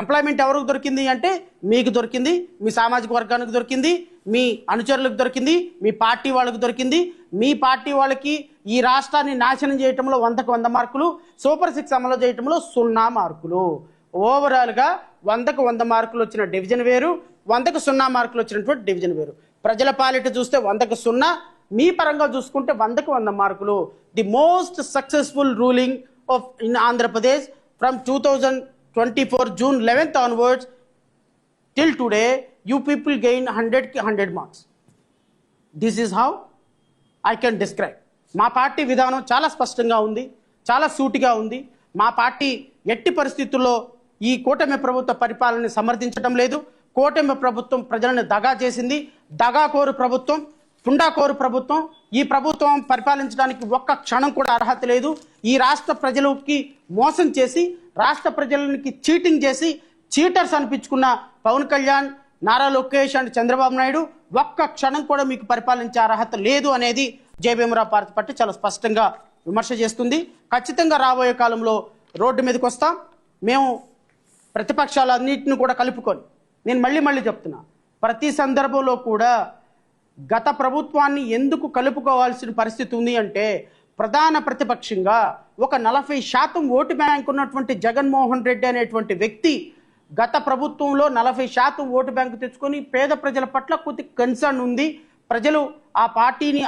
Employment ఎవరికి దొరికింది అంటే మీకు దొరికింది మీ సామాజిక వర్గానికి దొరికింది మీ అనుచరులకు దొరికింది మీ పార్టీ వాళ్ళకి దొరికింది. మీ పార్టీ వాళ్ళకి ఈ రాష్ట్రాన్ని నాశనం చేయటంలో వందకు వంద మార్కులు సూపర్ సిక్స్ అమలు చేయటంలో సున్నా మార్కులు. ఓవరాల్గా వందకు వంద మార్కులు వచ్చిన డివిజన్ వేరు వందకు సున్నా మార్కులు వచ్చినటువంటి డివిజన్ వేరు. ప్రజల పాలిట చూస్తే వందకు సున్నా మీ పరంగా చూసుకుంటే వందకు వంద మార్కులు. The most successful ruling of in Andhra Pradesh from two thousand twenty four June eleventh onwards till today you people gain హండ్రెడ్కి hundred marks this is how I can describe మా పార్టీ విధానం చాలా స్పష్టంగా ఉంది చాలా సూటిగా ఉంది. మా పార్టీ ఎట్టి పరిస్థితుల్లో ఈ కూటమి ప్రభుత్వ పరిపాలనని సమర్థించడం లేదు. కూటమి ప్రభుత్వం ప్రజలను దగా చేసింది. దగాకోరు ప్రభుత్వం పుండాకోరు ప్రభుత్వం ఈ ప్రభుత్వం పరిపాలించడానికి ఒక్క క్షణం కూడా అర్హత లేదు. ఈ రాష్ట్ర ప్రజలకి మోసం చేసి రాష్ట్ర ప్రజలకి చీటింగ్ చేసి చీటర్స్ అనిపించుకున్న పవన్ కళ్యాణ్ నారా లోకేష్ అండ్ చంద్రబాబు నాయుడు ఒక్క క్షణం కూడా మీకు పరిపాలించే అర్హత లేదు అనేది జయభీమరావు పార్టీ పార్టీ చాలా స్పష్టంగా విమర్శ చేస్తుంది. ఖచ్చితంగా రాబోయే కాలంలో రోడ్డు మీదకి వస్తాం. మేము ప్రతిపక్షాలన్నింటిని కూడా కలుపుకొని. నేను మళ్ళీ మళ్ళీ చెప్తున్నా. ప్రతి సందర్భంలో కూడా గత ప్రభుత్వాన్ని ఎందుకు కలుపుకోవాల్సిన పరిస్థితి ఉంది అంటే ప్రధాన ప్రతిపక్షంగా ఒక నలభై శాతం ఓటు బ్యాంక్ ఉన్నటువంటి జగన్మోహన్ రెడ్డి అనేటువంటి వ్యక్తి గత ప్రభుత్వంలో నలభై శాతం ఓటు బ్యాంకు తెచ్చుకొని పేద ప్రజల పట్ల కొద్ది కన్సర్న్ ఉంది. ప్రజలు ఆ పార్టీని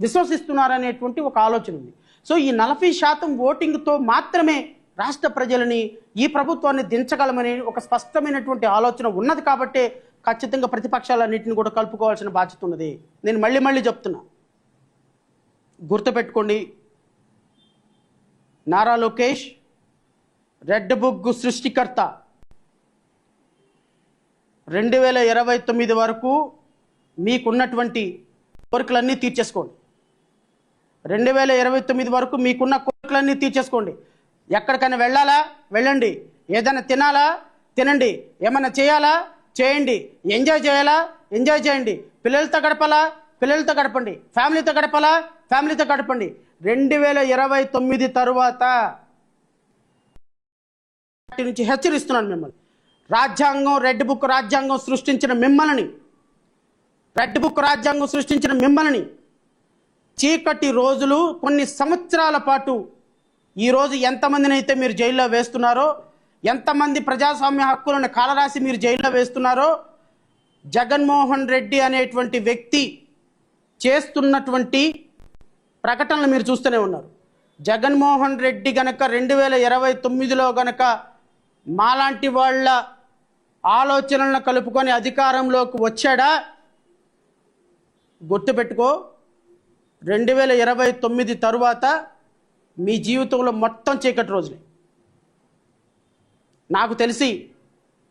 విశ్వసిస్తున్నారనేటువంటి ఒక ఆలోచన ఉంది. సో ఈ నలభై శాతం ఓటింగ్తో మాత్రమే రాష్ట్ర ప్రజలని ఈ ప్రభుత్వాన్ని దించగలమనే ఒక స్పష్టమైనటువంటి ఆలోచన ఉన్నది కాబట్టే ఖచ్చితంగా ప్రతిపక్షాలన్నింటిని కూడా కలుపుకోవాల్సిన బాధ్యత ఉన్నది. నేను మళ్ళీ మళ్ళీ చెప్తున్నా. గుర్తుపెట్టుకోండి. నారా లోకేష్ రెడ్ బుక్ సృష్టికర్త. రెండు వేల ఇరవై తొమ్మిది వరకు మీకున్నటువంటి కోరికలన్నీ తీర్చేసుకోండి. రెండు వేల ఇరవై తొమ్మిది వరకు మీకున్న కోరికలన్నీ తీర్చేసుకోండి. ఎక్కడికైనా వెళ్ళాలా? వెళ్ళండి. ఏదైనా తినాలా? తినండి. ఏమైనా చేయాలా? చేయండి. ఎంజాయ్ చేయాలా? ఎంజాయ్ చేయండి. పిల్లలతో గడపాలా? పిల్లలతో గడపండి. ఫ్యామిలీతో గడపాలా? ఫ్యామిలీతో గడపండి. రెండు వేల ఇరవై తొమ్మిది తరువాత నుంచి హెచ్చరిస్తున్నాను మిమ్మల్ని. రాజ్యాంగం రెడ్ బుక్ రాజ్యాంగం సృష్టించిన మిమ్మల్ని. రెడ్ బుక్ రాజ్యాంగం సృష్టించిన మిమ్మల్ని. చీకటి రోజులు కొన్ని సంవత్సరాల పాటు ఈరోజు ఎంతమందినైతే మీరు జైల్లో వేస్తున్నారో ఎంతమంది ప్రజాస్వామ్య హక్కులను కాలరాసి మీరు జైల్లో వేస్తున్నారో జగన్మోహన్ రెడ్డి అనేటువంటి వ్యక్తి చేస్తున్నటువంటి ప్రకటనలు మీరు చూస్తూనే ఉన్నారు. జగన్మోహన్ రెడ్డి గనక రెండు వేల ఇరవై తొమ్మిదిలో గనక మాలాంటి వాళ్ళ ఆలోచనలను కలుపుకొని అధికారంలోకి వచ్చాడా? గుర్తుపెట్టుకో రెండు వేల ఇరవై తొమ్మిది తరువాత మీ జీవితంలో మొత్తం చీకటి రోజులే. నాకు తెలిసి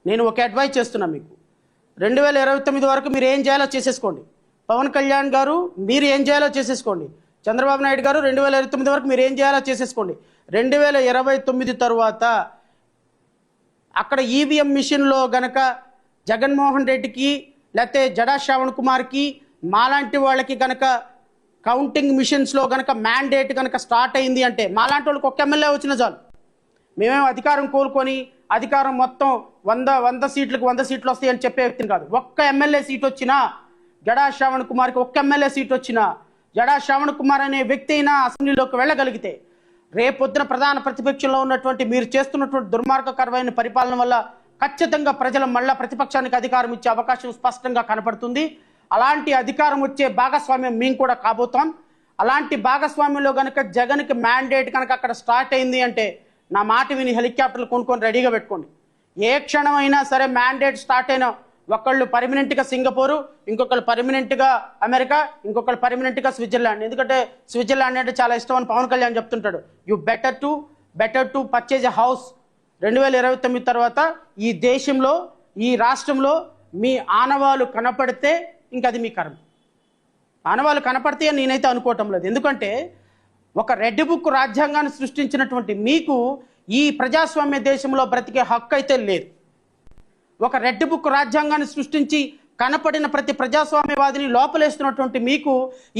నేను ఒక అడ్వైజ్ చేస్తున్నా మీకు. రెండు వేల ఇరవై తొమ్మిది వరకు మీరు ఏం చేయాలో చేసేసుకోండి. పవన్ కళ్యాణ్ గారు మీరు ఏం చేయాలో చేసేసుకోండి. చంద్రబాబు నాయుడు గారు రెండు వేల ఇరవై తొమ్మిది వరకు మీరు ఏం చేయాలో చేసేసుకోండి. రెండు వేల ఇరవై తొమ్మిది తరువాత అక్కడ ఈవీఎం మిషన్లో గనక జగన్మోహన్ రెడ్డికి లేకపోతే జడా శ్రవణ్ కుమార్కి మాలాంటి వాళ్ళకి గనక కౌంటింగ్ మిషన్స్లో గనక మ్యాండేట్ గనక స్టార్ట్ అయింది అంటే మాలాంటి వాళ్ళకి ఒక ఎమ్మెల్యే వచ్చిన చాలు. మేమేం అధికారం కోరుకొని అధికారం మొత్తం వంద వంద సీట్లకు వంద సీట్లు వస్తాయని చెప్పే వ్యక్తిని కాదు. ఒక్క ఎమ్మెల్యే సీట్ వచ్చినా జడా శ్రావణ్ కుమార్కి ఒక్క ఎమ్మెల్యే సీట్ వచ్చినా జడా శ్రావణ్ కుమార్ అనే వ్యక్తి అయినా అసెంబ్లీలోకి వెళ్ళగలిగితే రేపొద్దున ప్రధాన ప్రతిపక్షంలో ఉన్నటువంటి మీరు చేస్తున్నటువంటి దుర్మార్గకరమైన పరిపాలన వల్ల ఖచ్చితంగా ప్రజలు మళ్ళా ప్రతిపక్షానికి అధికారం ఇచ్చే అవకాశం స్పష్టంగా కనపడుతుంది. అలాంటి అధికారం వచ్చే భాగస్వామ్యం మేము కూడా కాబోతాం. అలాంటి భాగస్వామ్యంలో కనుక జగన్కి మ్యాండేట్ కనుక అక్కడ స్టార్ట్ అయింది అంటే నా మాట విని హెలికాప్టర్లు కొనుక్కొని రెడీగా పెట్టుకోండి. ఏ క్షణం అయినా సరే మ్యాండేట్ స్టార్ట్ అయినా ఒకళ్ళు పర్మనెంట్గా సింగపూరు ఇంకొకళ్ళు పర్మనెంట్గా అమెరికా ఇంకొకళ్ళు పర్మనెంట్గా స్విట్జర్లాండ్. ఎందుకంటే స్విట్జర్లాండ్ అంటే చాలా ఇష్టం అని పవన్ కళ్యాణ్ చెప్తుంటాడు. You better to better to purchase a house రెండు వేల ఇరవై తొమ్మిది తర్వాత ఈ దేశంలో ఈ రాష్ట్రంలో మీ ఆనవాలు కనపడితే ఇంక అది మీ కర్మ. ఆనవాళ్ళు కనపడితే అని నేనైతే అనుకోవటం లేదు. ఎందుకంటే ఒక రెడ్ బుక్ రాజ్యాంగాన్ని సృష్టించినటువంటి మీకు ఈ ప్రజాస్వామ్య దేశంలో బ్రతికే హక్కు అయితే లేదు. ఒక రెడ్ బుక్ రాజ్యాంగాన్ని సృష్టించి కనపడిన ప్రతి ప్రజాస్వామ్యవాదిని లోపలేస్తున్నటువంటి మీకు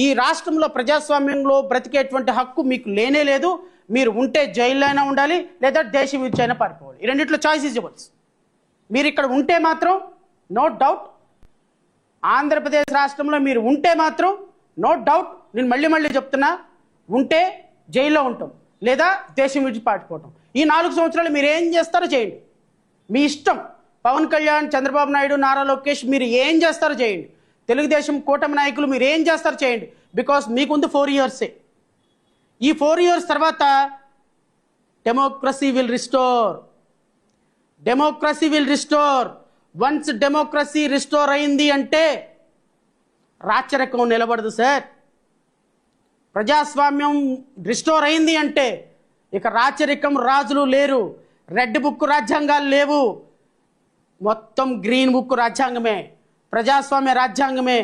ఈ రాష్ట్రంలో ప్రజాస్వామ్యంలో బ్రతికేటువంటి హక్కు మీకు లేనే లేదు. మీరు ఉంటే జైల్లో అయినా ఉండాలి లేదా దేశం విద్యైనా పారిపోవాలి. ఈ రెండిట్లో చాయిస్ ఇస్ ఇవ్వచ్చు మీరు ఇక్కడ ఉంటే మాత్రం నో డౌట్ ఆంధ్రప్రదేశ్ రాష్ట్రంలో మీరు ఉంటే మాత్రం నో డౌట్ నేను మళ్ళీ మళ్ళీ చెప్తున్నా ఉంటే జైల్లో ఉంటాం. లేదా దేశం విడిచి పాటిపోవటం ఈ నాలుగు సంవత్సరాలు మీరు ఏం చేస్తారో చేయండి. మీ ఇష్టం. పవన్ కళ్యాణ్ చంద్రబాబు నాయుడు నారా లోకేష్ మీరు ఏం చేస్తారో చేయండి. తెలుగుదేశం కూటమి నాయకులు మీరు ఏం చేస్తారో చేయండి. బికాస్ మీకుంది ఫోర్ ఇయర్సే ఈ ఫోర్ ఇయర్స్ తర్వాత democracy will restore. Democracy will restore. Once democracy restore అయింది అంటే రాచరకం నిలబడదు సార్. ప్రజాస్వామ్యం రిస్టోర్ అయింది అంటే ఇక రాచరికం రాజులు లేరు. రెడ్ బుక్ రాజ్యాంగాలు లేవు. మొత్తం గ్రీన్ బుక్ రాజ్యాంగమే. ప్రజాస్వామ్య రాజ్యాంగమే.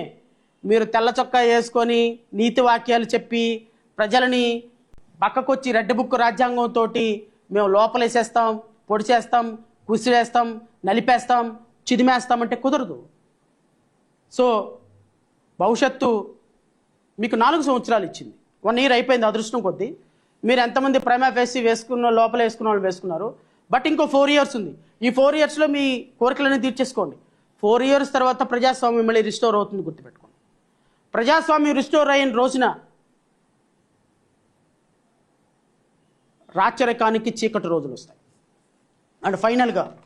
మీరు తెల్ల చొక్కా వేసుకొని నీతి వాక్యాలు చెప్పి ప్రజలని పక్కకొచ్చి రెడ్ బుక్ రాజ్యాంగంతో మేము లోపలేసేస్తాం పొడి చేస్తాం కుసిరేస్తాం నలిపేస్తాం చిదిమేస్తాం అంటే కుదరదు. సో భవిష్యత్తు మీకు నాలుగు సంవత్సరాలు ఇచ్చింది. వన్ ఇయర్ అయిపోయింది అదృష్టం కొద్దీ. మీరు ఎంతమంది ప్రైమా ఫేసి వేసుకున్న లోపల వేసుకున్న వాళ్ళు వేసుకున్నారు. బట్ ఇంకో ఫోర్ ఇయర్స్ ఉంది. ఈ ఫోర్ ఇయర్స్లో మీ కోరికలన్నీ తీర్చేసుకోండి. ఫోర్ ఇయర్స్ తర్వాత ప్రజాస్వామ్యం మళ్ళీ రిస్టోర్ అవుతుంది గుర్తుపెట్టుకోండి. ప్రజాస్వామ్యం రిస్టోర్ అయిన రోజున రాచరికానికి చీకటి రోజులు వస్తాయి. అండ్ ఫైనల్గా